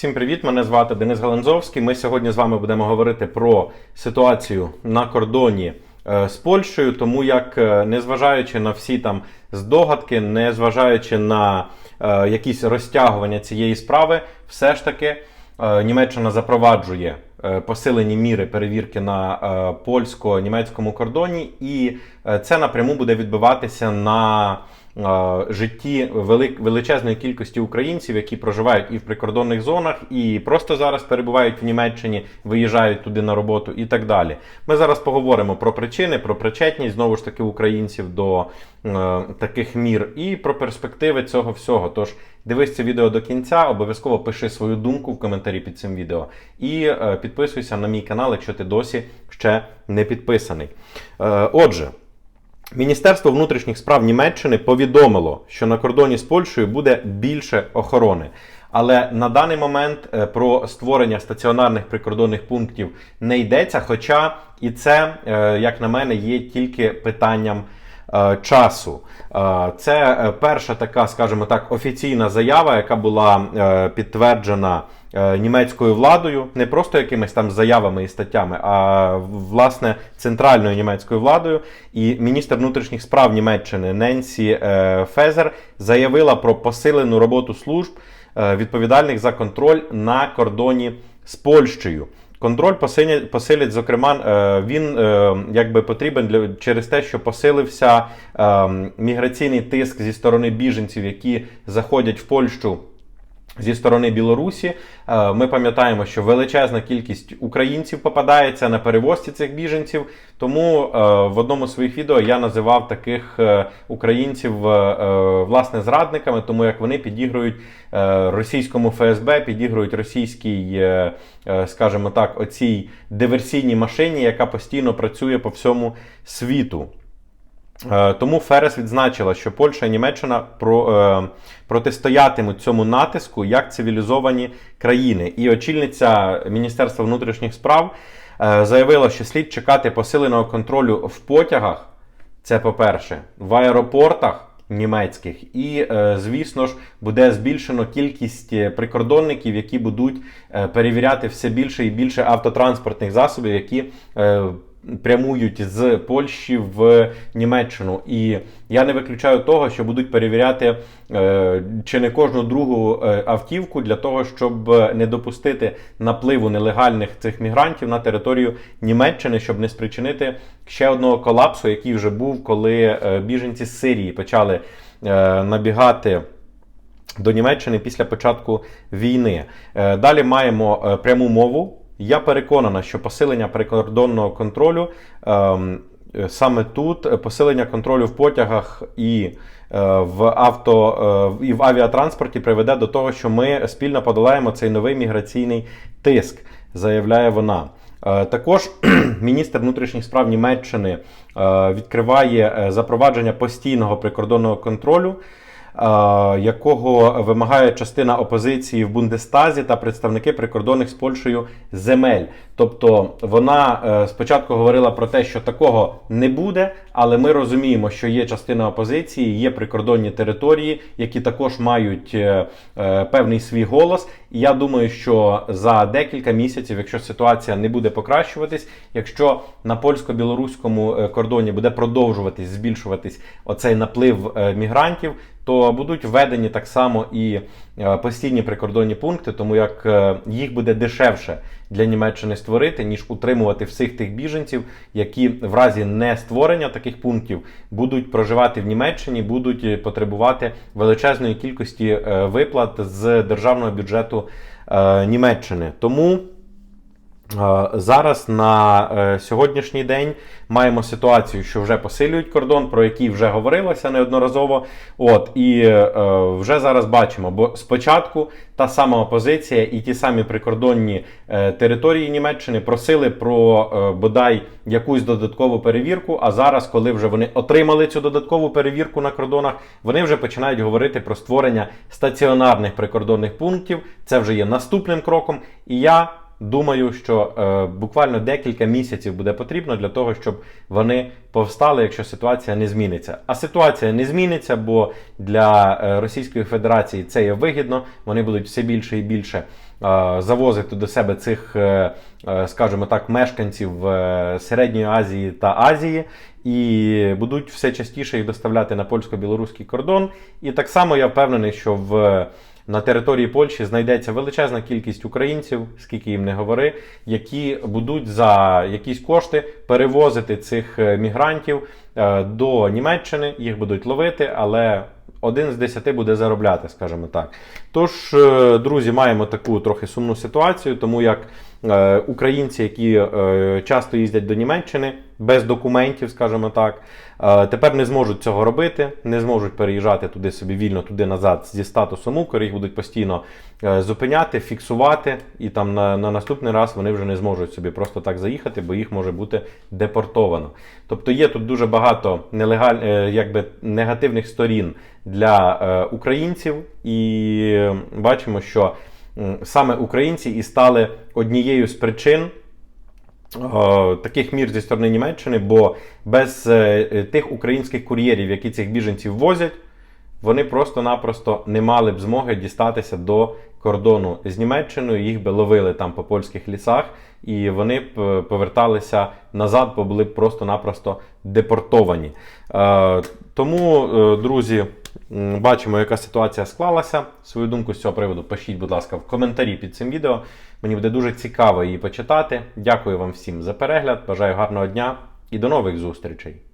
Всім привіт! Мене звати Денис Галанзовський. Ми сьогодні з вами будемо говорити про ситуацію на кордоні е, з Польщею, тому як, е, незважаючи на всі там здогадки, незважаючи на е, якісь розтягування цієї справи, все ж таки Німеччина запроваджує посилені міри перевірки на польсько-німецькому кордоні, і це напряму буде відбиватися на житті велик, величезної кількості українців, які проживають і в прикордонних зонах, і просто зараз перебувають в Німеччині, виїжджають туди на роботу і так далі. Ми зараз поговоримо про причини, про причетність знову ж таки українців до е, таких мір і про перспективи цього всього. Тож дивись це відео до кінця, обов'язково пиши свою думку в коментарі під цим відео. І е, підписуйся на мій канал, якщо ти досі ще не підписаний. Е, отже. Міністерство внутрішніх справ Німеччини повідомило, що на кордоні з Польщею буде більше охорони. Але на даний момент е, про створення стаціонарних прикордонних пунктів не йдеться. Хоча і це, е, як на мене, є тільки питанням часу. Е, Це е, перша така, скажімо так, офіційна заява, яка була е, підтверджена е, німецькою владою, не просто якимись там заявами і статтями, а власне центральною німецькою владою. І міністр внутрішніх справ Німеччини Ненсі е, Фезер заявила про посилену роботу служб, е, відповідальних за контроль на кордоні з Польщею. Контроль посилять, посилять, зокрема, е, він е, якби потрібен для через те, що посилився е, міграційний тиск зі сторони біженців, які заходять в Польщу. Зі сторони Білорусі Е, ми пам'ятаємо, що величезна кількість українців попадається на перевозці цих біженців. Тому е, в одному з своїх відео я називав таких е, українців власне зрадниками, тому як вони підігрують російському ФСБ, підігрують російській, скажімо так, оцій диверсійній машині, яка постійно працює по всьому світу. Е, Тому Ферес відзначила, що Польща і Німеччина про, е, протистоятимуть цьому натиску як цивілізовані країни. І очільниця Міністерства внутрішніх справ е, заявила, що слід чекати посиленого контролю в потягах. Це по-перше, в аеропортах німецьких, і, е, звісно ж, буде збільшено кількість е, прикордонників, які будуть е, перевіряти все більше і більше автотранспортних засобів, які е, прямують з Польщі в Німеччину. І я не виключаю того, що будуть перевіряти е, чи не кожну другу е, автівку для того, щоб не допустити напливу нелегальних цих мігрантів на територію Німеччини, щоб не спричинити ще одного колапсу, який вже був, коли е, біженці з Сирії почали набігати. До Німеччини після початку війни. Далі маємо пряму мову. Я переконана, що посилення прикордонного контролю ем, е, саме тут е, посилення контролю в потягах і е, в авто і в авіатранспорті приведе до того, що ми спільно подолаємо цей новий міграційний тиск, заявляє вона. Також міністр внутрішніх справ Німеччини відкриває запровадження постійного прикордонного контролю якого вимагає частина опозиції в Бундестазі та представники прикордонних з Польщею земель. Тобто вона е, спочатку говорила про те, що такого не буде, але ми розуміємо, що є частина опозиції, є прикордонні території, які також мають е, е, певний свій голос. І я думаю, що за декілька місяців, якщо ситуація не буде покращуватись, якщо на польсько-білоруському е, кордоні буде продовжуватись збільшуватись оцей наплив е, мігрантів, то будуть введені так само і е, постійні прикордонні пункти, тому як е, їх буде дешевше для Німеччини створити, ніж утримувати всіх тих біженців, які в разі не створення таких пунктів будуть проживати в Німеччині, будуть е, потребувати величезної кількості виплат з державного бюджету Німеччини. Тому. Зараз на е, сьогоднішній день маємо ситуацію, що вже посилюють кордон, про який вже говорилося неодноразово. От і е, вже зараз бачимо, бо спочатку та сама опозиція і ті самі прикордонні е, території Німеччини просили про бодай якусь додаткову перевірку. А зараз, коли вже вони отримали цю додаткову перевірку на кордонах, вони вже починають говорити про створення стаціонарних прикордонних пунктів. Це вже є наступним кроком. І я Думаю, що е, буквально декілька місяців буде потрібно для того, щоб вони повстали, якщо ситуація не зміниться. А ситуація не зміниться, бо для е, Російської Федерації це є вигідно. Вони будуть все більше і більше завозити до себе цих, е, е, скажімо так, мешканців е, Середньої Азії та Азії. І будуть все частіше їх доставляти на польсько-білоруський кордон. І так само я впевнений, що в на території Польщі знайдеться величезна кількість українців, скільки їм не говори, які будуть за якісь кошти перевозити цих е, мігрантів е, до Німеччини, їх будуть ловити, але один з десяти буде заробляти, скажімо так. Тож, е, друзі, маємо таку трохи сумну ситуацію, тому як українці, які часто їздять до Німеччини без документів, скажімо так, е, тепер не зможуть цього робити, не зможуть переїжджати туди собі вільно, туди назад зі статусом Укр, їх будуть постійно е, зупиняти, фіксувати, і там на, на наступний раз вони вже не зможуть собі просто так заїхати, бо їх може бути депортовано. Тобто є тут дуже багато нелегаль, е, якби негативних сторін для українців, і бачимо, що саме українці і стали однією з причин. Е, Таких мір зі сторони Німеччини, бо без е, тих українських кур'єрів, які цих біженців возять, вони просто-напросто не мали б змоги дістатися до кордону з Німеччиною. Їх би ловили там по польських лісах, і вони б е, поверталися назад, бо були б просто-напросто депортовані. Е, Тому, е, друзі, бачимо, яка ситуація склалася. Свою думку з цього приводу пишіть, будь ласка, в коментарі під цим відео. Мені буде дуже цікаво її почитати. Дякую вам всім за перегляд. Бажаю гарного дня і до нових зустрічей!